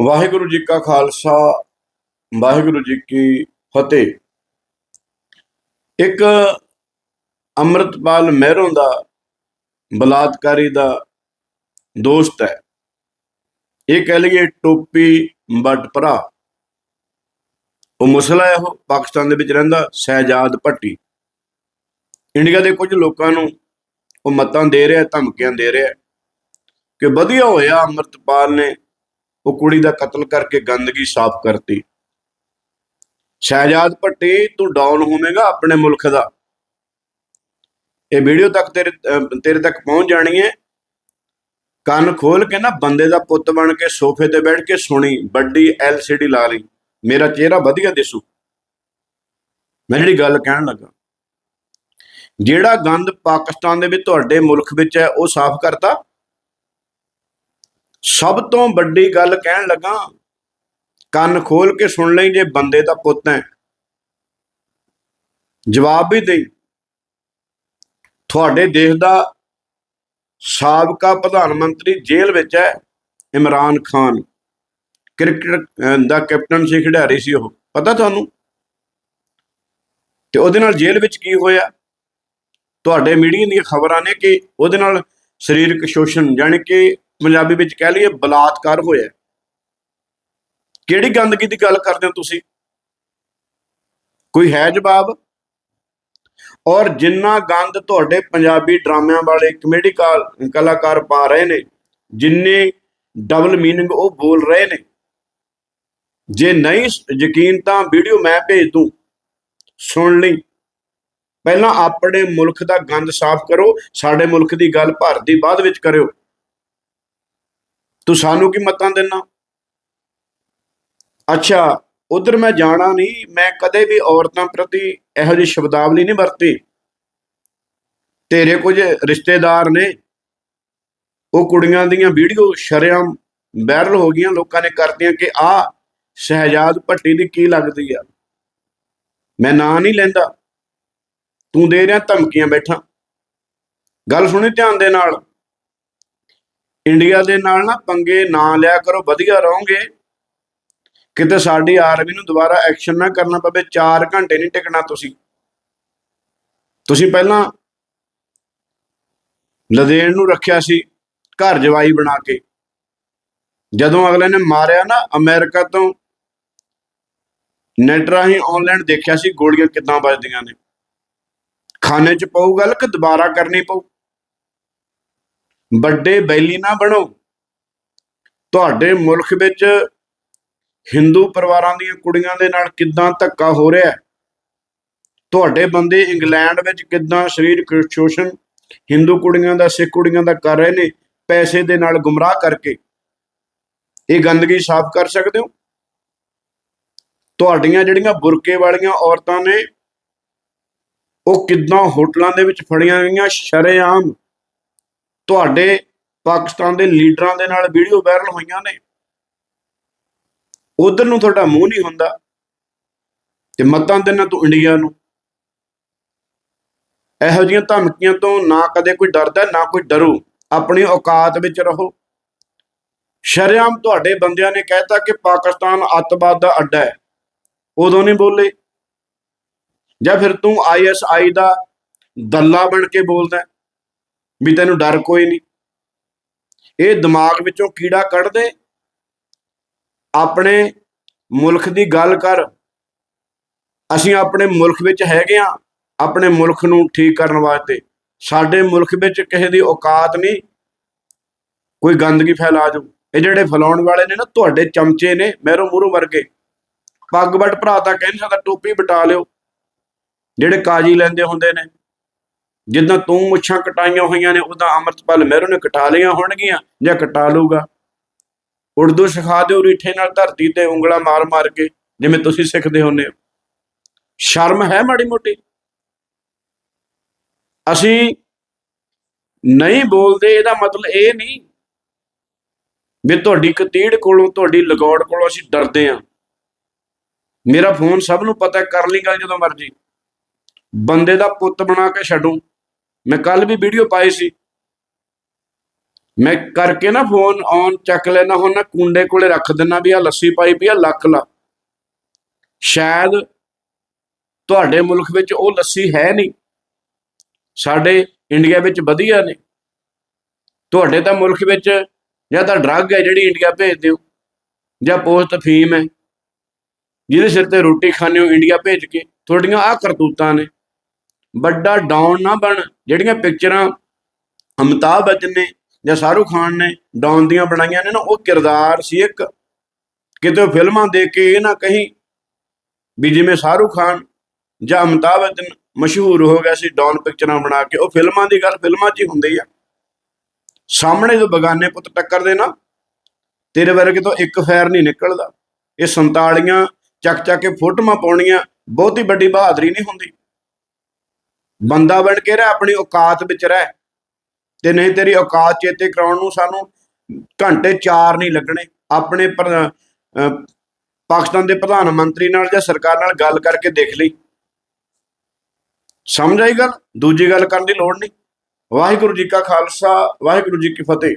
ਵਾਹਿਗੁਰੂ ਜੀ ਕਾ ਖਾਲਸਾ, ਵਾਹਿਗੁਰੂ ਜੀ ਕੀ ਫਤਿਹ। ਇੱਕ ਅੰਮ੍ਰਿਤਪਾਲ ਮਹਿਰੋਂ ਦਾ ਬਲਾਤਕਾਰੀ ਦਾ ਦੋਸਤ ਹੈ। ਇਹ ਕਹਿ ਲਈਏ ਟੋਪੀ ਬੱਟ ਭਰਾ। ਉਹ ਮੁਸਲਾ ਹੈ ਉਹ, ਪਾਕਿਸਤਾਨ ਦੇ ਵਿੱਚ ਰਹਿੰਦਾ ਸਹਿਜਾਦ ਭੱਟੀ। ਇੰਡੀਆ ਦੇ ਕੁਝ ਲੋਕਾਂ ਨੂੰ ਉਹ ਮਤਾਂ ਦੇ ਰਿਹਾ, ਧਮਕੀਆਂ ਦੇ ਰਿਹਾ ਕਿ ਵਧੀਆ ਹੋਇਆ ਅੰਮ੍ਰਿਤਪਾਲ ਨੇ ਉਹ ਕੁੜੀ ਦਾ ਕਤਲ ਕਰਕੇ ਗੰਦਗੀ ਸਾਫ਼ ਕਰਤੀ। ਸ਼ਹਿਜਾਦ ਭੱਟੀ, ਤੂੰ ਡਾਊਨ ਹੋਵੇਂਗਾ ਆਪਣੇ ਮੁਲਕ ਦਾ। ਇਹ ਵੀਡੀਓ ਤੱਕ ਤੇਰੇ ਤੇਰੇ ਤੱਕ ਪਹੁੰਚ ਜਾਣੀ ਹੈ। ਕੰਨ ਖੋਲ ਕੇ ਨਾ ਬੰਦੇ ਦਾ ਪੁੱਤ ਬਣ ਕੇ ਸੋਫੇ ਤੇ ਬੈਠ ਕੇ ਸੁਣੀ, ਵੱਡੀ ਐਲਸੀਡੀ ਲਾ ਲਈ। ਮੇਰਾ ਚਿਹਰਾ ਵਧੀਆ ਦਿਸੂ। ਮੈਂ ਜਿਹੜੀ ਗੱਲ ਕਹਿਣ ਲੱਗਾ, ਜਿਹੜਾ ਗੰਦ ਪਾਕਿਸਤਾਨ ਦੇ ਵਿੱਚ ਤੁਹਾਡੇ ਮੁਲਕ ਵਿੱਚ ਹੈ, ਉਹ ਸਾਫ਼ ਕਰਤਾ। ਸਭ ਤੋਂ ਵੱਡੀ ਗੱਲ ਕਹਿਣ ਲੱਗਾ, ਕੰਨ ਖੋਲ ਕੇ ਸੁਣ ਲਈ ਜੇ ਬੰਦੇ ਦਾ ਪੁੱਤ ਹੈ। ਜਵਾਬ ਵੀ ਦੇ ਤੁਹਾਡੇ ਦੇਸ਼ ਦਾ ਸਾਬਕਾ ਪ੍ਰਧਾਨ ਮੰਤਰੀ ਜੇਲ੍ਹ ਵਿੱਚ ਹੈ, ਇਮਰਾਨ ਖਾਨ। ਕ੍ਰਿਕਟ ਦਾ ਕੈਪਟਨ ਸੀ, ਖਿਡਾਰੀ ਸੀ ਉਹ। ਪਤਾ ਤੁਹਾਨੂੰ? ਤੇ ਉਹਦੇ ਨਾਲ ਜੇਲ੍ਹ ਵਿੱਚ ਕੀ ਹੋਇਆ? ਤੁਹਾਡੇ ਮੀਡੀਆ ਦੀਆਂ ਖਬਰਾਂ ਨੇ ਕਿ ਉਹਦੇ ਨਾਲ ਸਰੀਰਕ ਸ਼ੋਸ਼ਣ ਯਾਨੀ ਕਿ ਪੰਜਾਬੀ ਵਿੱਚ ਕਹਿ ਲਈਏ ਬਲਾਤਕਾਰ ਹੋਇਆ। ਕਿਹੜੀ ਗੰਦਗੀ ਦੀ ਗੱਲ ਕਰਦੇ ਹੋ ਤੁਸੀਂ? ਕੋਈ ਹੈ ਜਵਾਬ? ਔਰ ਜਿੰਨਾ ਗੰਦ ਤੁਹਾਡੇ ਪੰਜਾਬੀ ਡਰਾਮਿਆਂ ਵਾਲੇ ਕਮੇਡੀ ਕਾ- ਕਲਾਕਾਰ ਪਾ ਰਹੇ ਨੇ, ਜਿੰਨੇ ਡਬਲ ਮੀਨਿੰਗ ਉਹ ਬੋਲ ਰਹੇ ਨੇ। ਜੇ ਨਹੀਂ ਯਕੀਨ ਤਾਂ ਵੀਡੀਓ ਮੈਂ ਭੇਜ ਦੂੰ। ਸੁਣ ਲਈ। ਪਹਿਲਾਂ ਆਪਣੇ ਮੁਲਕ ਦਾ ਗੰਦ ਸਾਫ਼ ਕਰੋ, ਸਾਡੇ ਮੁਲਕ ਦੀ ਗੱਲ ਭਾਰਤ ਦੀ ਬਾਅਦ ਵਿੱਚ ਕਰਿਓ। ਤੂੰ ਸਾਨੂੰ ਕੀ ਮਤਾਂ ਦੇਣਾ ਅੱਛਾ, ਉਧਰ ਮੈਂ ਜਾਣਾ ਨਹੀਂ, ਮੈਂ ਕਦੇ ਵੀ ਔਰਤਾਂ ਪ੍ਰਤੀ ਇਹੋ ਜਿਹੀ ਸ਼ਬਦਾਵਲੀ ਨਹੀਂ ਵਰਤੀ। ਤੇਰੇ ਕੁਝ ਰਿਸ਼ਤੇਦਾਰ ਨੇ, ਉਹ ਕੁੜੀਆਂ ਦੀਆਂ ਵੀਡੀਓ ਸ਼ਰਿਆਮ ਵਾਇਰਲ ਹੋ ਗਈਆਂ, ਲੋਕਾਂ ਨੇ ਕਰਤੀਆਂ ਕਿ ਆ ਸ਼ਹਿਜਾਦ ਭੱਟੀ ਦੀ ਕੀ ਲੱਗਦੀ ਆ? ਮੈਂ ਨਾਂ ਨਹੀਂ ਲੈਂਦਾ। ਤੂੰ ਦੇ ਰਿਹਾ ਧਮਕੀਆਂ ਬੈਠਾ। ਗੱਲ ਸੁਣੀ ਧਿਆਨ ਦੇ ਨਾਲ। ਇੰਡੀਆ ਦੇ ਨਾਲ ਨਾ ਪੰਗੇ ਨਾ ਲਿਆ ਕਰੋ, ਵਧੀਆ ਰਹੋਗੇ। ਕਿਤੇ ਸਾਡੀ ਆਰਮੀ ਨੂੰ ਦੁਬਾਰਾ ਐਕਸ਼ਨ ਨਾ ਕਰਨਾ ਪਵੇ 4 ਘੰਟੇ ਨਹੀਂ ਟਿਕਣਾ ਤੁਸੀਂ। ਤੁਸੀਂ ਪਹਿਲਾਂ ਲਦੇਣ ਨੂੰ ਰੱਖਿਆ ਸੀ, ਘਰ ਜਵਾਈ ਬਣਾ ਕੇ। ਜਦੋਂ ਅਗਲੇ ਨੇ ਮਾਰਿਆ ਨਾ ਅਮਰੀਕਾ ਤੋਂ, ਨੈਟ ਰਾਹੀਂ ਆਨਲਾਈਨ ਦੇਖਿਆ ਸੀ ਗੋਲੀਆਂ ਕਿੱਦਾਂ ਵੱਜਦੀਆਂ ਨੇ। ਖਾਨੇ 'ਚ ਪਊ ਗੱਲ ਕਿ ਦੁਬਾਰਾ ਕਰਨੀ ਪਊ। ਵੱਡੇ ਬੈਲੀ ਨਾ ਬਣੋ। ਤੁਹਾਡੇ ਮੁਲਕ ਵਿੱਚ ਹਿੰਦੂ ਪਰਿਵਾਰਾਂ ਦੀਆਂ ਕੁੜੀਆਂ ਦੇ ਨਾਲ ਕਿੱਦਾਂ ਧੱਕਾ ਹੋ ਰਿਹਾ ਹੈ? ਤੁਹਾਡੇ ਬੰਦੇ ਇੰਗਲੈਂਡ ਵਿੱਚ ਕਿੱਦਾਂ ਸਰੀਰਕ ਸ਼ੋਸ਼ਣ ਹਿੰਦੂ ਕੁੜੀਆਂ ਦਾ, ਸਿੱਖ ਕੁੜੀਆਂ ਦਾ ਕਰ ਰਹੇ ਨੇ ਪੈਸੇ ਦੇ ਨਾਲ ਗੁੰਮਰਾਹ ਕਰਕੇ? ਇਹ ਗੰਦਗੀ ਸਾਫ਼ ਕਰ ਸਕਦੇ ਹੋ? ਤੁਹਾਡੀਆਂ ਜਿਹੜੀਆਂ ਬੁਰਕੇ ਵਾਲੀਆਂ ਔਰਤਾਂ ਨੇ, ਉਹ ਕਿੱਦਾਂ ਹੋਟਲਾਂ ਦੇ ਵਿੱਚ ਫੜੀਆਂ ਗਈਆਂ? ਸ਼ਰੇਆਮ। ਤੁਹਾਡੇ ਪਾਕਿਸਤਾਨ ਦੇ ਲੀਡਰਾਂ ਦੇ ਨਾਲ ਵੀਡੀਓ ਵਾਇਰਲ ਹੋਈਆਂ ਨੇ। ਉਧਰ ਨੂੰ ਤੁਹਾਡਾ ਮੂੰਹ ਨਹੀਂ ਹੁੰਦਾ ਤੇ ਮਤਾਂ ਦੇਣਾ ਤੂੰ ਇੰਡੀਆ ਨੂੰ। ਇਹੋ ਜਿਹੀਆਂ ਧਮਕੀਆਂ ਤੋਂ ਨਾ ਕਦੇ ਕੋਈ ਡਰਦਾ, ਨਾ ਕੋਈ ਡਰੂ। ਆਪਣੀ ਔਕਾਤ ਵਿੱਚ ਰਹੋ। ਸ਼ਰੇਆਮ ਤੁਹਾਡੇ ਬੰਦਿਆਂ ਨੇ ਕਹਿਤਾ ਕਿ ਪਾਕਿਸਤਾਨ ਅੱਤਵਾਦ ਦਾ ਅੱਡਾ ਹੈ। ਉਦੋਂ ਨਹੀਂ ਬੋਲੇ। ਜਾਂ ਫਿਰ ਤੂੰ ਆਈਐਸਆਈ ਦਾ ਦੱਲਾ ਬਣ ਕੇ ਬੋਲਦਾ ਵੀ ਤੈਨੂੰ ਡਰ ਕੋਈ ਨਹੀਂ। ਇਹ ਦਿਮਾਗ ਵਿੱਚੋਂ ਕੀੜਾ ਕੱਢ ਦੇ ਆਪਣੇ ਮੁਲਕ ਦੀ ਗੱਲ ਕਰ। ਅਸੀਂ ਆਪਣੇ ਮੁਲਕ ਵਿੱਚ ਹੈਗੇ ਆ ਆਪਣੇ ਮੁਲਕ ਨੂੰ ਠੀਕ ਕਰਨ ਵਾਸਤੇ। ਸਾਡੇ ਮੁਲਕ ਵਿੱਚ ਕਿਸੇ ਦੀ ਔਕਾਤ ਨਹੀਂ। ਕੋਈ ਗੰਦਗੀ ਫੈਲਾ ਜੂ ਇਹ ਜਿਹੜੇ ਫੈਲਾਉਣ ਵਾਲੇ ਨੇ ਨਾ, ਤੁਹਾਡੇ ਚਮਚੇ ਨੇ ਮਹਿਰੋ ਮੂਰੋ ਵਰਗੇ। ਪੱਗ ਵੱਟ ਭਰਾ ਤਾਂ ਕਹਿ ਨਹੀਂ ਸਕਦਾ, ਟੋਪੀ ਬਟਾ ਲਿਓ। ਜਿਹੜੇ ਕਾਜੀ ਲੈਂਦੇ ਹੁੰਦੇ ਨੇ। ਜਿੱਦਾਂ ਤੂੰ ਮੁੱਛਾਂ ਕਟਾਈਆਂ ਹੋਈਆਂ ਨੇ ਉਦਾਂ ਅੰਮ੍ਰਿਤਪਾਲ ਮਹਿਰੂ ਨੇ ਕਟਾ ਲਈਆਂ ਹੋਣਗੀਆਂ ਜਾਂ ਕਟਾ ਲੂਗਾ ਉਰਦੂ ਸਿਖਾ ਦਿਓ, ਰੀਠੇ ਨਾਲ ਧਰਤੀ ਤੇ ਉਂਗਲਾ ਮਾਰ ਮਾਰ ਕੇ, ਜਿਵੇਂ ਤੁਸੀਂ ਸਿੱਖਦੇ ਹੁੰਦੇ ਹੋ। ਸ਼ਰਮ ਹੈ ਮਾੜੀ ਮੋਟੀ। ਅਸੀਂ ਨਹੀਂ ਬੋਲਦੇ, ਇਹਦਾ ਮਤਲਬ ਇਹ ਨਹੀਂ ਵੀ ਤੁਹਾਡੀ ਕਤੀੜ ਕੋਲੋਂ, ਤੁਹਾਡੀ ਲਗੌੜ ਕੋਲੋਂ ਅਸੀਂ ਡਰਦੇ ਆ ਮੇਰਾ ਫੋਨ ਸਭ ਨੂੰ ਪਤਾ ਕਰ ਲਈ ਗੱਲ ਜਦੋਂ ਮਰਜ਼ੀ। ਬੰਦੇ ਦਾ ਪੁੱਤ ਬਣਾ ਕੇ ਛੱਡੂ। ਮੈਂ ਕੱਲ ਵੀ ਵੀਡੀਓ ਪਾਈ ਸੀ। ਮੈਂ ਕਰਕੇ ਨਾ ਫੋਨ ਔਨ ਚੱਕ ਲੈਣਾ ਹੁਣ ਨਾ ਕੁੰਡੇ ਕੋਲੇ ਰੱਖ ਦਿੰਨਾ ਵੀ ਆ ਲੱਸੀ ਪਾਈ ਪਈ ਆ, ਲੱਖ ਲਾ। ਸ਼ਾਇਦ ਤੁਹਾਡੇ ਮੁਲਕ ਵਿੱਚ ਉਹ ਲੱਸੀ ਹੈ ਨਹੀਂ। ਸਾਡੇ ਇੰਡੀਆ ਵਿੱਚ ਵਧੀਆ ਨੇ। ਤੁਹਾਡੇ ਤਾਂ ਮੁਲਕ ਵਿੱਚ ਜਾਂ ਤਾਂ ਡਰੱਗ ਹੈ ਜਿਹੜੀ ਇੰਡੀਆ ਭੇਜ ਦਿਓ ਜਾਂ ਪੋਸਟ ਫੀਮ ਹੈ। ਜਿਹਦੇ ਸਿਰ ਤੇ ਰੋਟੀ ਖਾਣੇ ਹੋ, ਇੰਡੀਆ ਭੇਜ ਕੇ। ਤੁਹਾਡੀਆਂ ਆ ਕਰਤੂਤਾਂ ਨੇ। ਵੱਡਾ ਡਾਊਨ ਨਾ ਬਣ। ਜਿਹੜੀਆਂ ਪਿਕਚਰਾਂ ਅਮਿਤਾਭ ਬੱਚਨ ਨੇ ਜਾਂ ਸ਼ਾਹਰੁਖ ਖਾਨ ਨੇ ਡਾਊਨ ਦੀਆਂ ਬਣਾਈਆਂ ਨੇ ਨਾ, ਉਹ ਕਿਰਦਾਰ ਸੀ ਇੱਕ। ਕਿਤੇ ਉਹ ਫਿਲਮਾਂ ਦੇਖ ਕੇ ਇਹ ਨਾ ਕਹੀਂ ਵੀ ਜਿਵੇਂ ਸ਼ਾਹਰੁਖ ਖਾਨ ਜਾਂ ਅਮਿਤਾਭ ਬੱਚਨ ਮਸ਼ਹੂਰ ਹੋ ਗਿਆ ਸੀ ਡਾਊਨ ਪਿਕਚਰਾਂ ਬਣਾ ਕੇ, ਉਹ ਫਿਲਮਾਂ ਦੀ ਗੱਲ ਫਿਲਮਾਂ 'ਚ ਹੀ ਹੁੰਦੀ ਆ। ਸਾਹਮਣੇ ਜੋ ਬਗਾਨੇ ਪੁੱਤ ਟੱਕਰਦੇ ਨਾ, ਤੇਰੇ ਵਰਗੇ ਤੋਂ ਇੱਕ ਫੈਰ ਨਹੀਂ ਨਿਕਲਦਾ। ਇਹ 47 ਚੱਕ ਚੱਕ ਕੇ ਫੋਟੋਆਂ ਪਾਉਣੀਆਂ, ਬਹੁਤੀ ਵੱਡੀ ਬਹਾਦਰੀ ਨਹੀਂ ਹੁੰਦੀ। ਬੰਦਾ ਬਣ ਕੇ ਰਹਿ, ਆਪਣੀ ਔਕਾਤ ਵਿੱਚ ਰਹਿ। ਤੇ ਨਹੀਂ ਤੇਰੀ ਔਕਾਤ ਚੇਤੇ ਕਰਾਉਣ ਨੂੰ ਸਾਨੂੰ ਘੰਟੇ 4 ਨਹੀਂ ਲੱਗਣੇ। ਆਪਣੇ ਪ੍ਰ- ਪਾਕਿਸਤਾਨ ਦੇ ਪ੍ਰਧਾਨ ਮੰਤਰੀ ਨਾਲ ਜਾਂ ਸਰਕਾਰ ਨਾਲ ਗੱਲ ਕਰਕੇ ਦੇਖ ਲਈ। ਸਮਝ ਆਈ ਗੱਲ? ਦੂਜੀ ਗੱਲ ਕਰਨ ਦੀ ਲੋੜ ਨਹੀਂ। ਵਾਹਿਗੁਰੂ ਜੀ ਕਾ ਖਾਲਸਾ, ਵਾਹਿਗੁਰੂ ਜੀ ਕੀ ਫਤਿਹ।